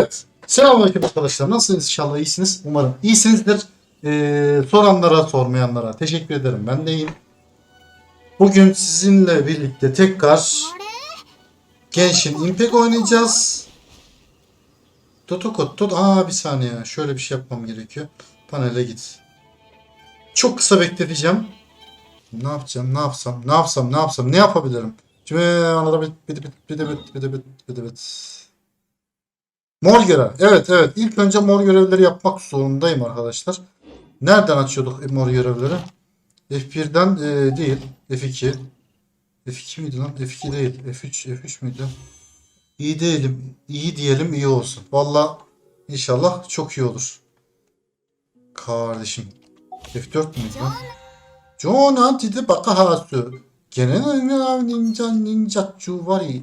Evet. Selamünaleyküm arkadaşlar. Nasılsınız inşallah? iyisiniz. Umarım iyisinizdir. Ee, soranlara, sormayanlara teşekkür ederim. Ben de iyiyim. Bugün sizinle birlikte tekrar Genshin Impact oynayacağız. Totokot tot. Aa bir saniye. Şöyle bir şey yapmam gerekiyor. Panele git. Çok kısa bekleteceğim. Ne yapacağım? Ne yapsam? Ne yapsam? Ne yapsam? Ne yapabilirim? Şimdi anladım. Bir de bir de bir de bir de bir de bir de Mor görev. Evet evet. İlk önce mor görevleri yapmak zorundayım arkadaşlar. Nereden açıyorduk mor görevleri? F1'den e, değil. F2. F2 miydi lan? F2 değil. F3 F3 müydü? İyi değilim. İyi diyelim iyi olsun. Valla inşallah çok iyi olur. Kardeşim. F4 müydü lan? John Antide Bakahasu. Gene ninja ninja çuvari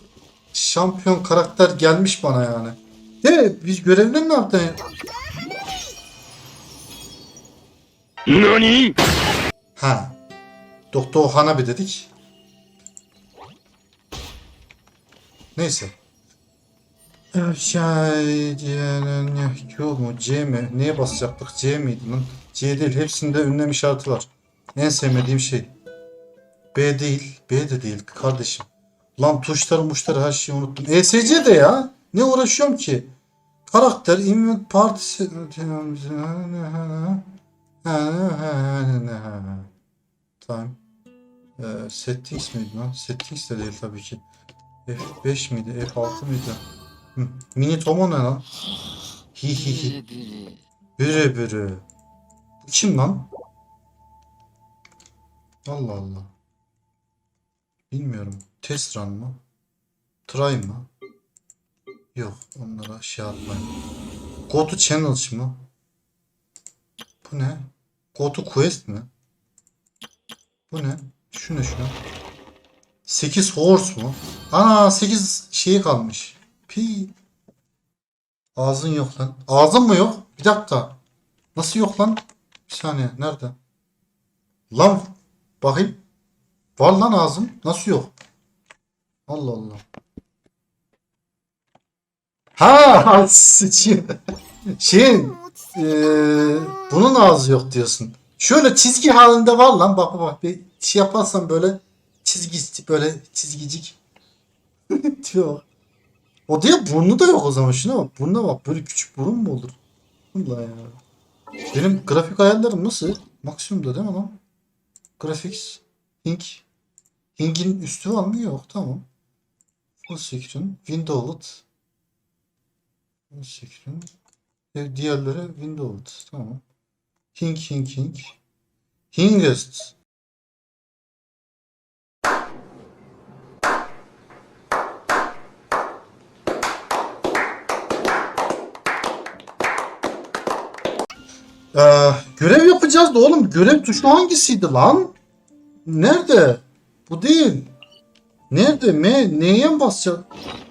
şampiyon karakter gelmiş bana yani. De biz görevleri ne yaptın? NANI? Ha. Doktor Hanabi dedik. Neyse. Şey Q mu C mi? Neye basacaktık? C miydi lan? C değil. Hepsinde ünlem işareti var. En sevmediğim şey. B değil. B de değil kardeşim. Lan tuşları muşları her şeyi unuttum. ESC de ya. Ne uğraşıyorum ki? Karakter, invent partisi... Time. Ee, settings miydi lan? Settings de değil tabii ki. F5 miydi? F6 mıydı? Hı. Mini Tomo ne lan? Hi hi hi. Bürü bürü. Bu kim lan? Allah Allah. Bilmiyorum. Test run mı? Try mı? Yok. Onlara şey yapmayın. Go to channels mı? Bu ne? Go to quest mi? Bu ne? Şu ne şu? 8 horse mu? Ana 8 şeyi kalmış. Pi. Ağzın yok lan. Ağzın mı yok? Bir dakika. Nasıl yok lan? Bir saniye. Nerede? Lan bakayım. Var lan ağzım. Nasıl yok? Allah Allah. Ha sıçıyor. şey e, bunun ağzı yok diyorsun. Şöyle çizgi halinde var lan bak bak bir şey yaparsan böyle çizgi böyle çizgicik diyor. O diye burnu da yok o zaman şuna bak burnuna bak böyle küçük burun mu olur? Allah ya. Benim grafik hayallerim nasıl? Maksimumda değil mi lan? Graphics, Ink, Hink'in üstü var mı? Yok tamam. Full screen. Windowed. Full screen. E, Diğerleri Windowed. Tamam. Hink, hink, hink. Hingest. Ee, görev yapacağız da oğlum görev tuşu hangisiydi lan? Nerede? Bu değil. Nerede? M neye mi basacağız?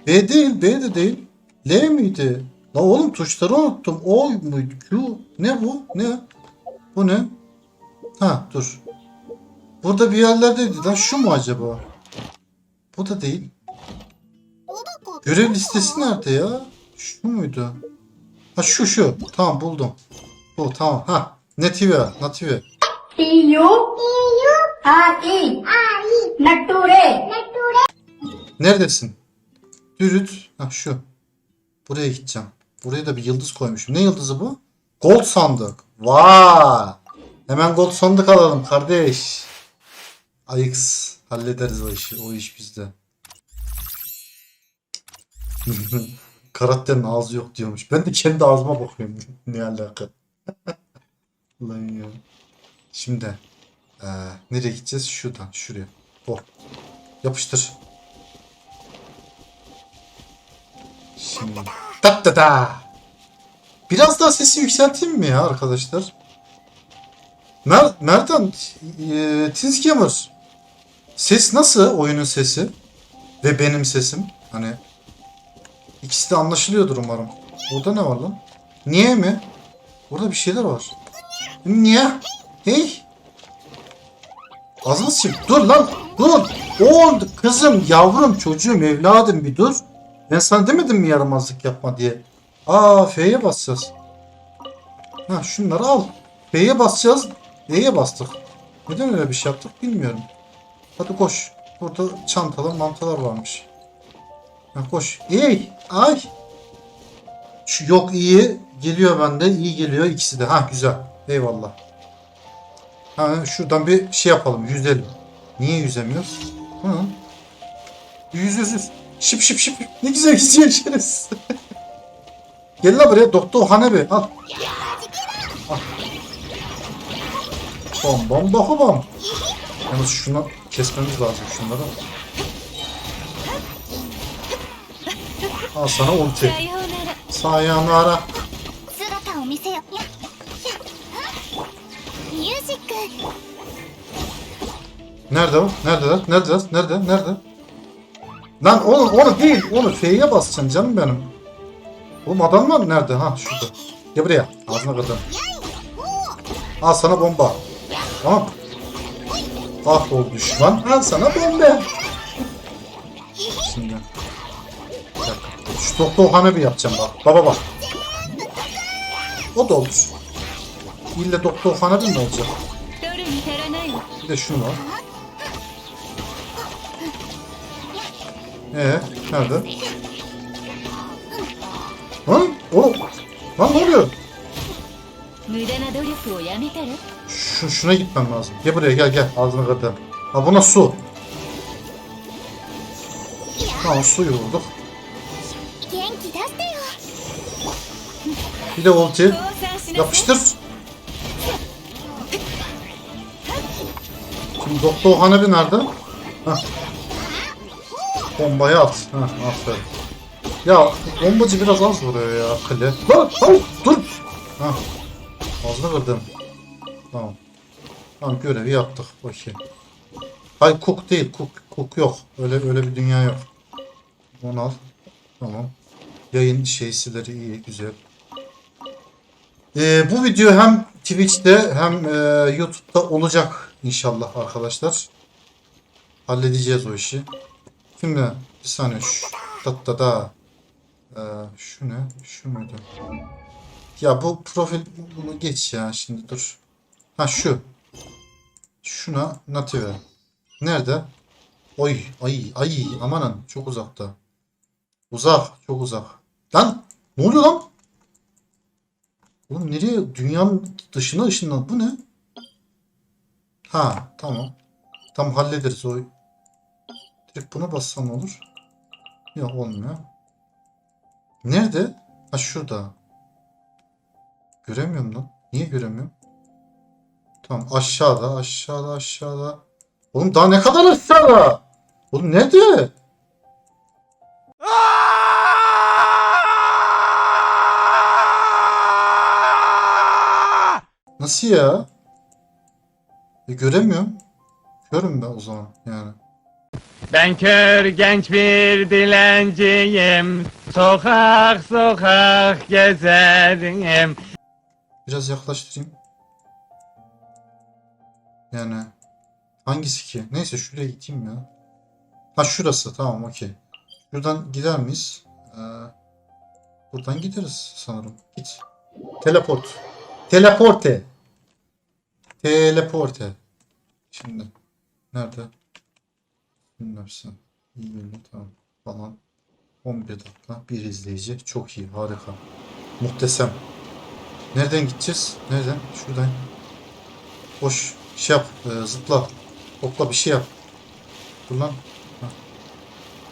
B değil, B de değil. L miydi? La oğlum tuşları unuttum. O muydu? Q. Ne bu? Ne? Bu ne? Ha dur. Burada bir yerlerdeydi lan. Şu mu acaba? Bu da değil. Görev listesi nerede ya? Şu muydu? Ha şu şu. Tamam buldum. Bu tamam. Ha. Native. Native. A i Neredesin? Dürüt. Ha şu. Buraya gideceğim. Buraya da bir yıldız koymuşum. Ne yıldızı bu? Gold sandık. Vay. Hemen gold sandık alalım kardeş. Ayıks. Hallederiz o işi. O iş bizde. Karakterin ağzı yok diyormuş. Ben de kendi ağzıma bakıyorum. ne alaka. Lan ya. Şimdi eee, nereye gideceğiz? Şuradan. Şuraya. Oh. Yapıştır. Şimdi. Tat da da. Biraz daha sesi yükselteyim mi ya arkadaşlar? Mer Merdan, e, Tins Gamer. Ses nasıl oyunun sesi? Ve benim sesim. Hani ikisi de anlaşılıyordur umarım. Burada ne var lan? Niye mi? Burada bir şeyler var. Niye? Hey. Ağzını sıçayım. Dur lan. Dur. Oğlum kızım, yavrum, çocuğum, evladım bir dur. Ben sana demedim mi yaramazlık yapma diye. Aa F'ye basacağız. Ha şunları al. F'ye basacağız. D'ye bastık. Neden öyle bir şey yaptık bilmiyorum. Hadi koş. Burada çantalar mantalar varmış. Ha, koş. Ey! Ay! Şu yok iyi. Geliyor bende. iyi geliyor ikisi de. Ha güzel. Eyvallah. Ha, şuradan bir şey yapalım. Yüzelim. Niye yüzemiyoruz? Hı. Yüz yüz yüz. Şıp şıp şıp. Ne güzel gidiyor. Gel la buraya doktor Hanebi. Al. Al. Bom bom boku bom. Yalnız şunu kesmemiz lazım şunları. Al sana ulti. Sayonara. Nerede o? Nerede lan? Nerede lan? Nerede? Nerede? Lan onu onu değil. Onu F'ye basacaksın canım benim. Oğlum adam var nerede? Ha şurada. Gel buraya. Ağzına kadar. Al sana bomba. Tamam. Kahrol düşman. Al sana bomba. Şimdi. Şu doktor hane bir yapacağım bak. Baba bak. O da olur. İlle doktor hane bir mi olacak? Bir de şunu var. Ee, nerede? Lan, o, lan ne oluyor? Şu, şuna gitmem lazım. Gel buraya gel gel. Ağzını kırdım. Ha buna su. Tamam suyu bulduk. Bir de ulti. Yapıştır. Doktor Hanebi nerede? Hah. Bombayı at. Hah, aferin. Ya bombacı biraz az vuruyor ya kale. Lan, dur. Hah. Ağzını kırdım. Tamam. Tamam görevi yaptık. Okey. Hayır cook değil. Cook, cook yok. Öyle öyle bir dünya yok. Onu al. Tamam. Yayın şeysileri iyi, güzel. Ee, bu video hem Twitch'te hem e, YouTube'da olacak inşallah arkadaşlar. Halledeceğiz o işi. Şimdi bir saniye şu da da da Ee, şu ne? Şu muydu? Ya bu profil bunu geç ya şimdi dur. Ha şu. Şuna native. Nerede? Oy ay ay amanın çok uzakta. Uzak çok uzak. Lan ne oluyor lan? Oğlum nereye? Dünyanın dışına ışınlan. Bu ne? Ha tamam. Tam hallederiz o. Direkt buna bassam olur? Yok olmuyor. Nerede? Ha şurada. Göremiyorum lan. Niye göremiyorum? Tamam aşağıda aşağıda aşağıda. Oğlum daha ne kadar aşağıda? Oğlum nerede? Nasıl ya? E, göremiyorum. Körüm ben o zaman yani. Ben kör genç bir dilenciyim. Sokak sokak gezerim. Biraz yaklaştırayım. Yani hangisi ki? Neyse şuraya gideyim ya. Ha şurası tamam okey. Şuradan gider miyiz? Ee, buradan gideriz sanırım. Git. Teleport. Teleporte. Teleporte. Şimdi. Nerede? Bilmezsin. İyi tamam. Falan. 11 dakika. Bir izleyici. Çok iyi. Harika. Muhteşem. Nereden gideceğiz? Nereden? Şuradan. Koş. Şey yap. e, zıpla. Hopla bir şey yap. Dur lan.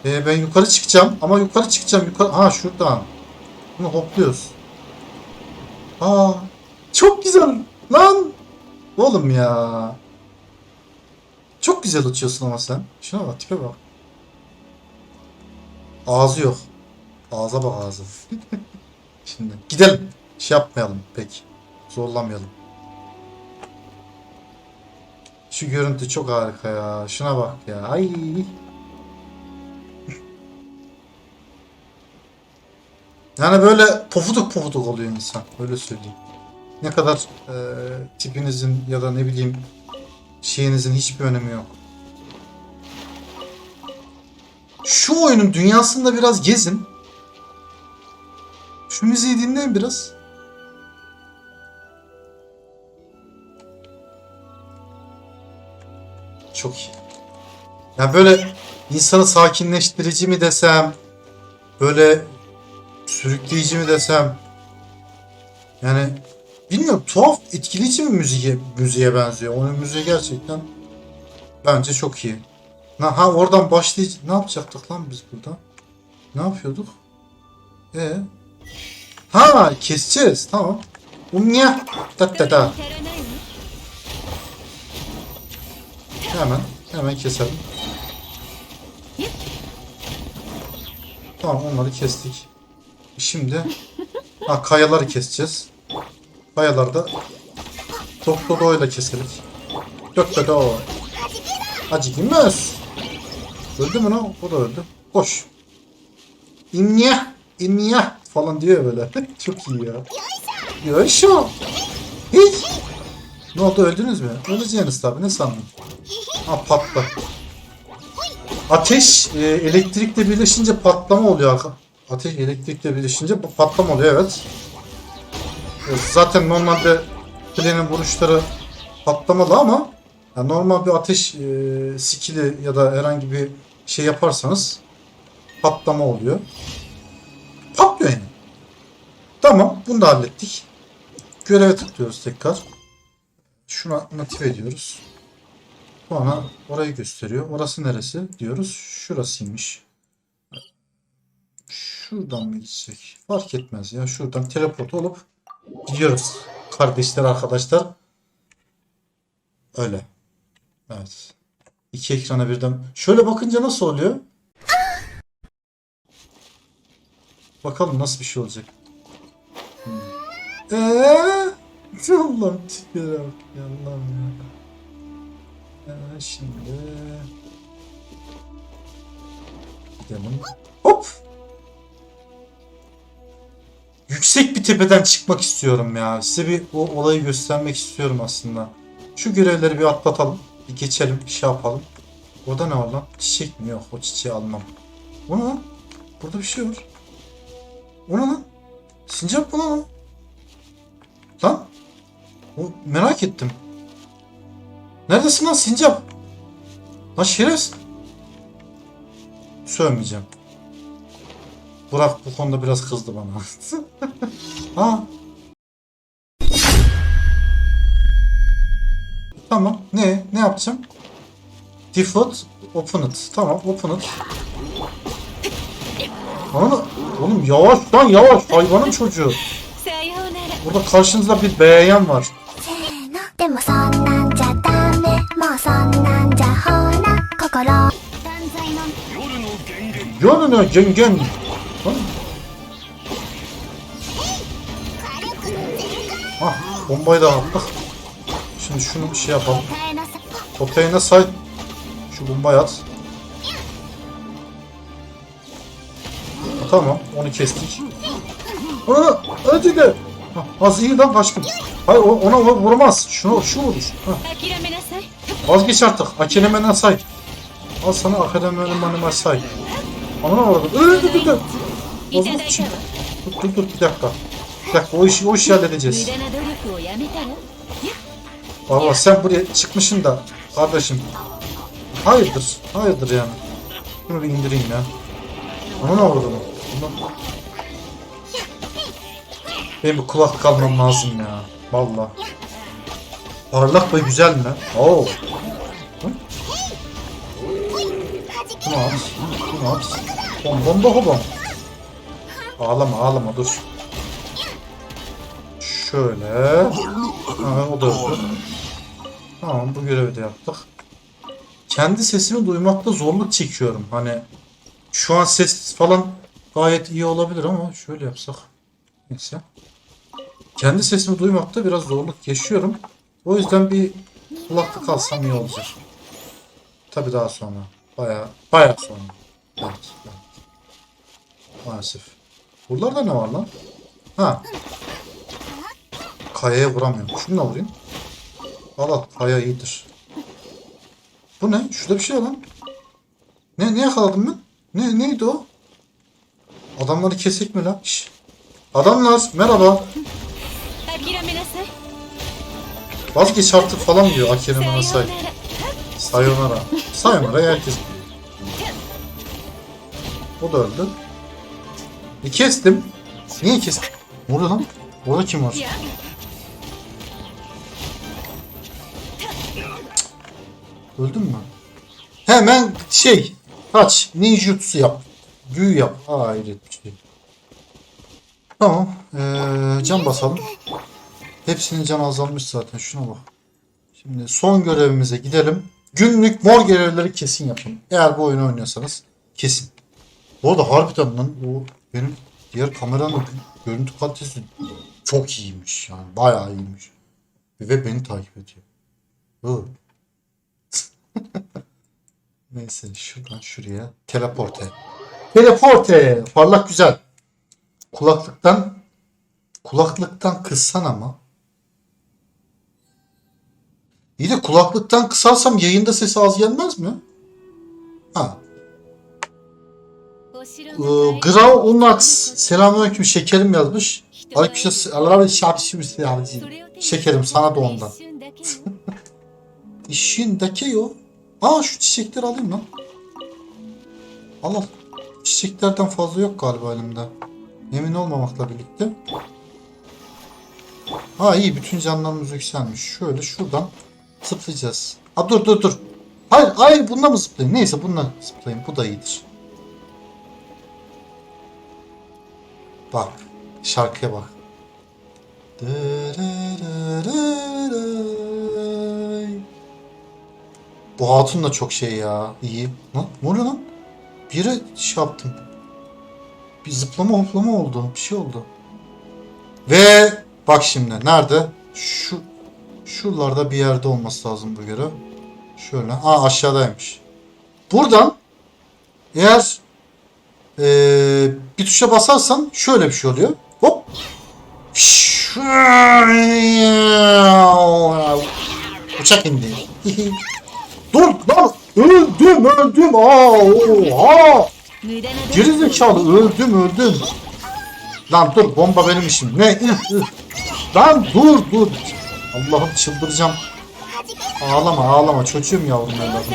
E, ben yukarı çıkacağım. Ama yukarı çıkacağım. Yukarı. Ha şuradan. Bunu hopluyoruz. Aa. Çok güzel. Lan. Oğlum ya. Çok güzel uçuyorsun ama sen. Şuna bak tipe bak. Ağzı yok. Ağza bak ağza. Şimdi gidelim. Şey yapmayalım pek. Zorlamayalım. Şu görüntü çok harika ya. Şuna bak ya. Ay. Yani böyle pofuduk pofuduk oluyor insan. Öyle söyleyeyim. Ne kadar e, tipinizin ya da ne bileyim şeyinizin hiçbir önemi yok. Şu oyunun dünyasında biraz gezin. Şu müziği dinleyin biraz. Çok iyi. Ya böyle insanı sakinleştirici mi desem, böyle sürükleyici mi desem. Yani Bilmiyorum tuhaf etkileyici bir müziğe, müziğe benziyor. Onun müziği gerçekten bence çok iyi. Na, ha oradan başlayıcı ne yapacaktık lan biz burada? Ne yapıyorduk? E ee? Ha keseceğiz tamam. Umya tat tat tat. Hemen hemen keselim. Tamam onları kestik. Şimdi ha kayaları keseceğiz. Kayalarda Doktor ile keselim. Doktor o. Acı girmez. Öldü mü lan? O da öldü. Koş. İmniye. İmniye falan diyor böyle. Çok iyi ya. Yaşa. Hiç. Ne oldu öldünüz mü? Öleceğiniz tabii ne sandın? Ha patla. Ateş e, elektrikle birleşince patlama oluyor. Ateş elektrikle birleşince pa- patlama oluyor evet. E, zaten normalde kulenin vuruşları patlamalı ama ya normal bir ateş e, skili ya da herhangi bir şey yaparsanız patlama oluyor. Patlıyor yani. Tamam bunu da hallettik. Göreve tıklıyoruz tekrar. Şuna motive ediyoruz. Sonra orayı gösteriyor. Orası neresi diyoruz. Şurasıymış. Şuradan mı gitsek? Fark etmez ya. Şuradan teleport olup gidiyoruz. Kardeşler arkadaşlar. Öyle. Evet. İki ekrana birden. Şöyle bakınca nasıl oluyor? Bakalım nasıl bir şey olacak. Hmm. Eee? Allah'ım tipine bak Allah'ım ya. Ee, şimdi gidelim. Yüksek bir tepeden çıkmak istiyorum ya. Size bir o olayı göstermek istiyorum aslında. Şu görevleri bir atlatalım. Bir geçelim, bir şey yapalım. Orada ne var lan? Çiçek mi? Yok, o çiçeği almam. O ne lan? Burada bir şey var. O ne lan? Sincap mı lan? Lan? O, merak ettim. Neredesin lan sincap? Lan şerefsiz. Sövmeyeceğim. Burak bu konuda biraz kızdı bana. ha? Tamam. Ne? Ne yapacağım? Default open it. Tamam open it. Bana Oğlum yavaş lan yavaş hayvanın çocuğu. Burada karşınızda bir beğen var. Yolunu gengen. Bombayı da attık. Şimdi şunu bir şey yapalım. Toplayına say. Şu bombayı at. Tamam. Onu kestik. Aa, hadi de. Ha, az iyi lan kaçtım. Hayır ona vurmaz. Şunu şu vurur. Ha. Vazgeç artık. Akinemenden say. Al sana akademenime say. Ama ne oldu? Dur dur dur. Dur dur bir dakika. Bak o işi, o işi halledeceğiz. Valla sen buraya çıkmışsın da kardeşim. Hayırdır? Hayırdır yani. Bunu bir indireyim ya. Ama ne oldu mu? Bundan... Benim bir kulak kalmam lazım ya. Valla. Parlak ve güzel mi? Oo. Bunu at. Bunu at. Bom bom bom bom. Ağlama ağlama dur. Şöyle. Ha, o da öldü. Tamam bu görevi de yaptık. Kendi sesimi duymakta zorluk çekiyorum. Hani şu an ses falan gayet iyi olabilir ama şöyle yapsak. Neyse. Kendi sesimi duymakta biraz zorluk yaşıyorum. O yüzden bir kulaklık alsam iyi olacak. Tabii daha sonra. Baya baya sonra. Evet. evet. Maalesef. Buralarda ne var lan? Ha kayaya vuramıyorum. Şununla vurayım. Valla kaya iyidir. Bu ne? Şurada bir şey lan. Ne, ne yakaladım ben? Ne, neydi o? Adamları kesek mi lan? Şş. Adamlar merhaba. Vazgeç artık falan diyor Akira Manasai. Sayonara. Sayonara herkes diyor. O da öldü. E kestim. Niye kestim? Orada lan. Orada kim var? Öldün mü? Hemen şey. Kaç. Ninjutsu yap. Büyü yap. Hayret bir şey. Tamam. Ee, can basalım. Hepsinin canı azalmış zaten. Şuna bak. Şimdi son görevimize gidelim. Günlük mor görevleri kesin yapın. Eğer bu oyunu oynuyorsanız kesin. Bu arada harbiden lan o benim diğer kameranın görüntü kalitesi çok iyiymiş yani. Bayağı iyiymiş. Ve beni takip ediyor. Hı. Neyse şuradan şuraya. Teleporte. Teleporte. Parlak güzel. Kulaklıktan kulaklıktan kıssan ama. İyi de kulaklıktan kısarsam yayında sesi az gelmez mi? Ha. Ee, Grav Unats selamünaleyküm şekerim yazmış. Aleykümselam şekerim sana da ondan. İşin daki. Aa şu çiçekleri alayım lan. Al al. Çiçeklerden fazla yok galiba elimde. Emin olmamakla birlikte. Ha iyi bütün canlarımız yükselmiş. Şöyle şuradan zıplayacağız. Ha dur dur dur. Hayır hayır bununla mı zıplayayım? Neyse bununla zıplayayım. Bu da iyidir. Bak. Şarkıya bak. Bu hatun da çok şey ya. İyi. Lan ne oluyor lan? Bir şey yaptım. Bir zıplama hoplama oldu. Bir şey oldu. Ve bak şimdi nerede? Şu şuralarda bir yerde olması lazım bu görev. Şöyle. Aa aşağıdaymış. Buradan eğer eee, bir tuşa basarsan şöyle bir şey oluyor. Hop. Uçak indi. Dur lan öldüm öldüm aa oha. Gerizekalı öldüm öldüm. Lan dur bomba benim işim ne? lan dur dur. Allah'ım çıldıracağım. Ağlama ağlama çocuğum yavrum ben lazım.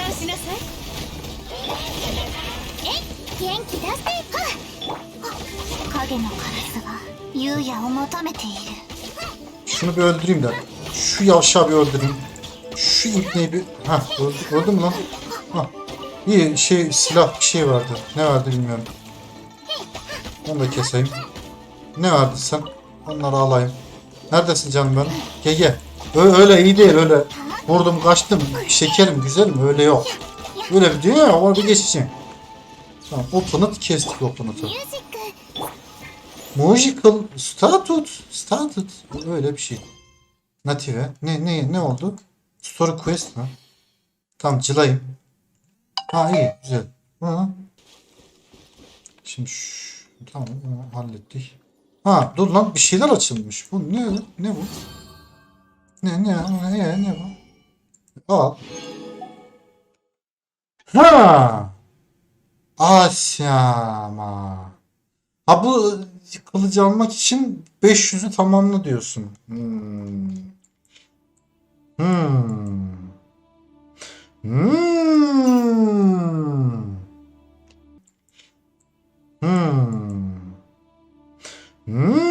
Şunu bir öldüreyim de. Şu yavşağı bir öldüreyim. Şu ipneyi bir... Hah öldü, öldü mü lan? Hah. Bir şey silah bir şey vardı. Ne vardı bilmiyorum. Onu da keseyim. Ne vardı sen? Onları alayım. Neredesin canım benim? Gel gel. Öyle iyi değil öyle. Vurdum kaçtım. Şekerim güzelim öyle yok. Öyle bir diyor ya onu bir geçeceğim. Tamam o pınıt kestik o pınıtı. Musical statut. Statut. Öyle bir şey. Native. Ne ne ne oldu? Story Quest mi? Tamam cılayım. Ha iyi güzel. Ha. Şimdi şu, tamam hallettik. Ha dur lan bir şeyler açılmış. Bu ne ne bu? Ne ne ne ne bu? Al. Ha. Asyama. Ha bu kılıcı almak için 500'ü tamamla diyorsun. Hmm. Hmm. Hmm. Hmm. Hmm. Hmm.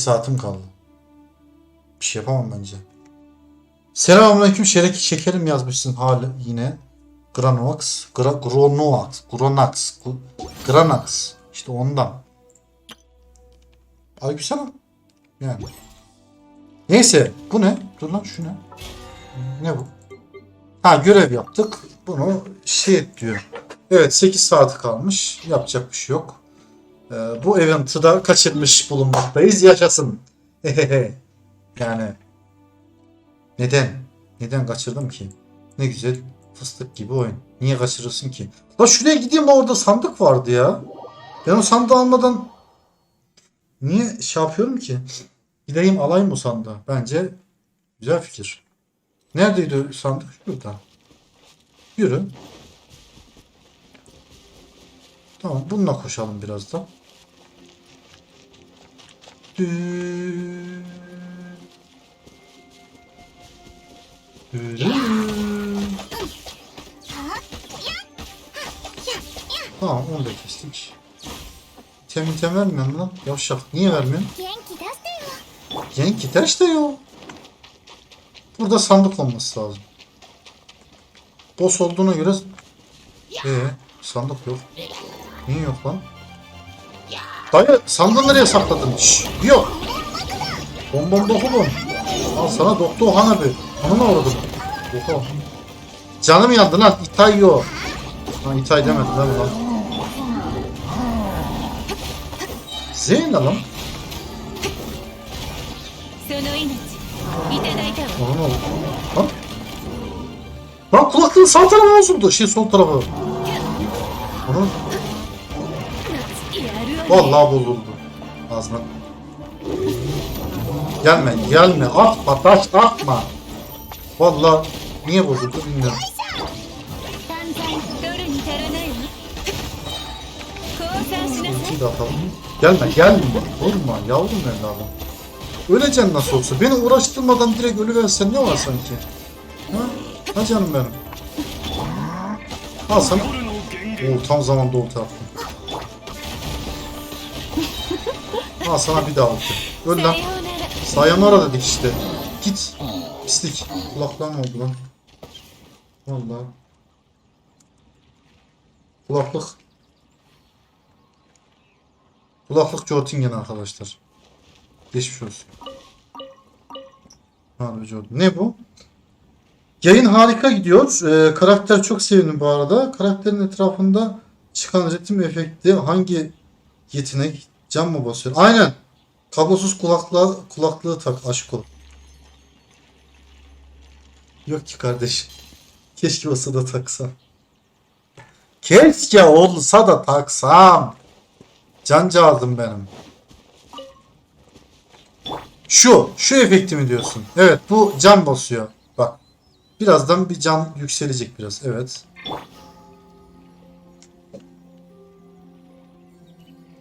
Saatim kaldı. Bir şey yapamam bence. Selamünaleyküm şerek şekerim yazmışsın hali yine. Granox, Gra, Gronoax, Gronax, Granax. İşte ondan. Ay güzel ama. Yani. Neyse. Bu ne? Dur lan şu ne? Ne bu? Ha görev yaptık. Bunu şey et diyor. Evet 8 saati kalmış. Yapacak bir şey yok. Ee, bu event'i da kaçırmış bulunmaktayız. Yaşasın. yani. Neden? Neden kaçırdım ki? Ne güzel fıstık gibi oyun. Niye kaçırırsın ki? La şuraya gideyim orada sandık vardı ya. Ben o sandığı almadan niye şey yapıyorum ki? Gideyim alayım o sandığı. Bence güzel fikir. Neredeydi sandık? Şurada. Yürü. Tamam bununla koşalım biraz da. Dü- Tamam onu da kestik. Temin tem vermem lan. Yavşak niye vermem? Genki ters de yok. Burada sandık olması lazım. Boss olduğuna göre ee, sandık yok. Niye yok lan? Dayı sandığı nereye sakladın? Şş, yok. Bom bom doku. Al sana doktor Hanabi. Onu avradım. Oha. Canım yandı lan. İtay yok. Lan İtay demedim lan ulan. Zeyn lan. Ona oldu? Lan. Lan kulaklığın sağ tarafı bozuldu. Şey sol tarafı. Ana. Vallahi bozuldu. Ağzına. Gelme gelme. Atma taş atma. Valla niye bozuldu bilmiyorum. Ultiyi de atalım. Gelme gelme. Olma yavrum evladım. Öleceksin nasıl olsa. Beni uğraştırmadan direkt ölüversen ne var sanki? Ha? Ha canım benim. Al sana. Oo, tam zamanda ulti attım. Al sana bir daha ulti. Öl lan. Sayonara dedik işte. Git. Pislik. Kulaklarım oldu lan. Vallahi. Kulaklık. Kulaklık Jotingen arkadaşlar. Geçmiş olsun. Harbi. Ne bu? Yayın harika gidiyor. Ee, karakter çok sevindim bu arada. Karakterin etrafında çıkan ritim efekti hangi yetenek cam mı basıyor? Aynen. Kablosuz kulaklığa, kulaklığı tak aşk ol. Yok ki kardeşim. Keşke olsa da taksam. Keşke olsa da taksam. Cancağızım benim. Şu, şu efekti mi diyorsun? Evet, bu can basıyor. Bak. Birazdan bir can yükselecek biraz. Evet.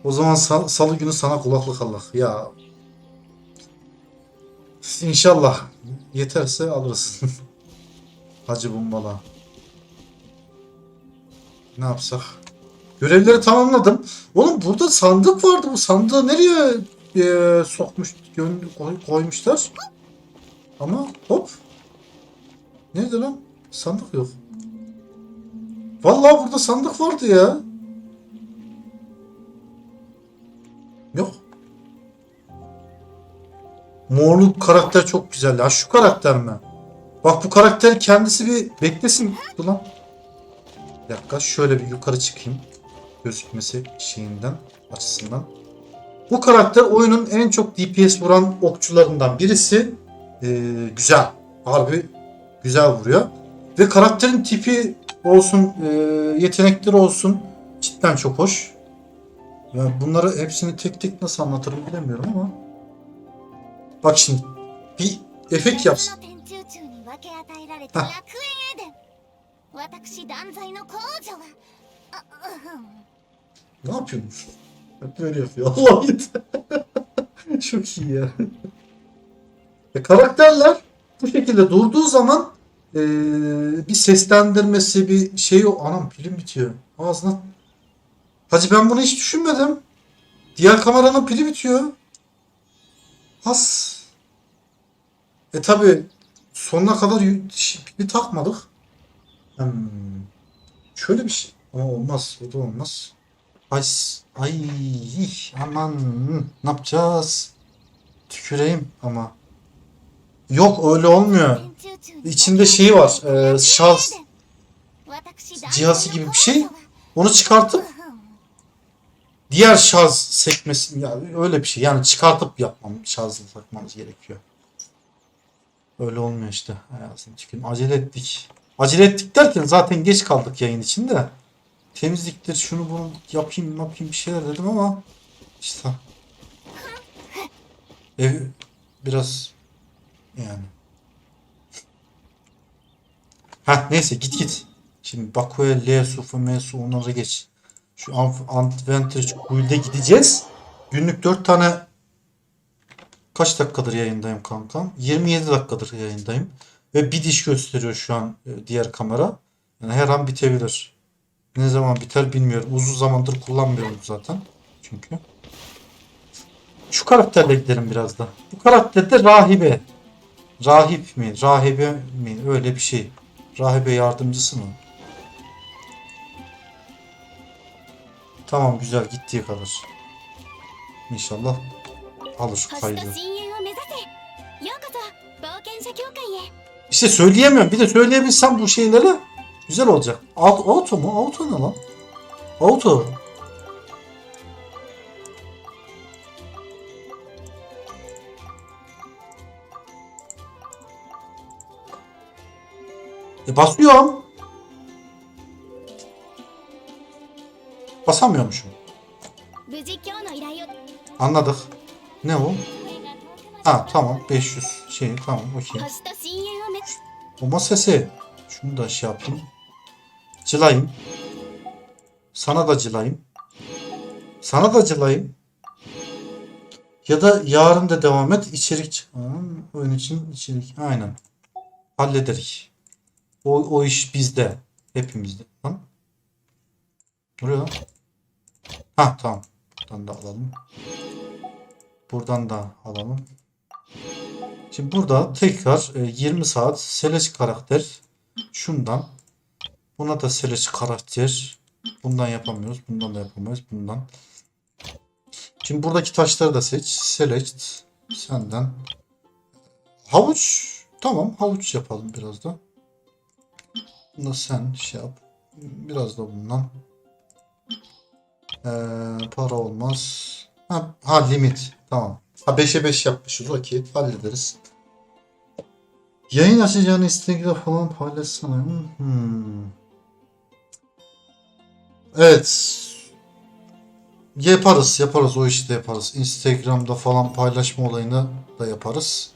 O zaman sal- salı günü sana kulaklık Allah. Ya. İnşallah yeterse alırız. Hacı Bumbala. Ne yapsak? Görevleri tamamladım. Oğlum burada sandık vardı. Bu sandığı nereye e, sokmuş, koy- koymuşlar? Ama hop. Nerede lan? Sandık yok. Vallahi burada sandık vardı ya. Yok. Morluk karakter çok güzel ya. Şu karakter mi? Bak bu karakter kendisi bir beklesin. Dur lan. Bir dakika şöyle bir yukarı çıkayım. Gözükmesi şeyinden açısından. Bu karakter oyunun en çok DPS vuran okçularından birisi. Ee, güzel. Harbi güzel vuruyor. Ve karakterin tipi olsun, e, yetenekleri olsun cidden çok hoş. Yani bunları hepsini tek tek nasıl anlatırım bilemiyorum ama. Bak şimdi bir efekt の yapsın. 天中中に分け与えられたあ楽園エデン私断罪の皇女はあうふん Ne yapıyorsun? Hep böyle yapıyor. Allah yeter. Çok iyi ya. E, karakterler bu şekilde durduğu zaman e, bir seslendirmesi bir şey o. Anam pilim bitiyor. Ağzına. Hacı ben bunu hiç düşünmedim. Diğer kameranın pili bitiyor. Has. E tabi sonuna kadar pili takmadık. Hmm. Şöyle bir şey. Ama olmaz. O da olmaz. Ay, ay, aman ne yapacağız? Tüküreyim ama. Yok öyle olmuyor. İçinde şeyi var, e, şarj cihazı gibi bir şey. Onu çıkartıp diğer şarj sekmesi ya öyle bir şey. Yani çıkartıp yapmam, şarjı takmamız gerekiyor. Öyle olmuyor işte. Hayatım tükürüm. Acele ettik. Acele ettik derken zaten geç kaldık yayın için de. Temizliktir şunu bunu yapayım yapayım bir şeyler dedim ama işte ev biraz yani Ha neyse git git. Şimdi Baku'ya, L, Sufu, M, onlara geç. Şu Adventure Guild'e gideceğiz. Günlük 4 tane kaç dakikadır yayındayım kankam? 27 dakikadır yayındayım. Ve bir diş gösteriyor şu an e, diğer kamera. Yani her an bitebilir. Ne zaman biter bilmiyorum. Uzun zamandır kullanmıyorum zaten. Çünkü. Şu karakterle gidelim biraz da. Bu karakter de rahibe. Rahip mi? Rahibe mi? Öyle bir şey. Rahibe yardımcısı mı? Tamam güzel gittiği kadar. İnşallah alır kaydı. İşte söyleyemiyorum. Bir de söyleyebilsem bu şeyleri güzel olacak. Auto mu? Auto ne lan? Auto. E basıyorum. Basamıyormuşum. Anladık. Ne bu? Ha tamam 500 şey tamam okey. Bomba sesi. Şunu da şey yaptım. Cılayım. Sana da cılayım. Sana da cılayım. Ya da yarın da devam et. içerik ha, oyun için içerik. Aynen. Hallederik. O, o iş bizde. Hepimizde. Tamam. Buraya. Ha tamam. Buradan da alalım. Buradan da alalım. Şimdi burada tekrar e, 20 saat Seleç karakter. Şundan. Buna da Seleç karakter. Bundan yapamıyoruz bundan da yapamayız bundan. Şimdi buradaki taşları da seç. Select senden. Havuç. Tamam havuç yapalım biraz da. Bunu sen şey yap. Biraz da bundan. Ee, para olmaz. Ha, ha limit tamam Ha 5'e 5 yapmışız. Okey. Hallederiz. Yayın açacağını Instagram falan paylaşsana. Hmm. Evet. Yaparız. Yaparız. O işi de yaparız. Instagram'da falan paylaşma olayını da yaparız.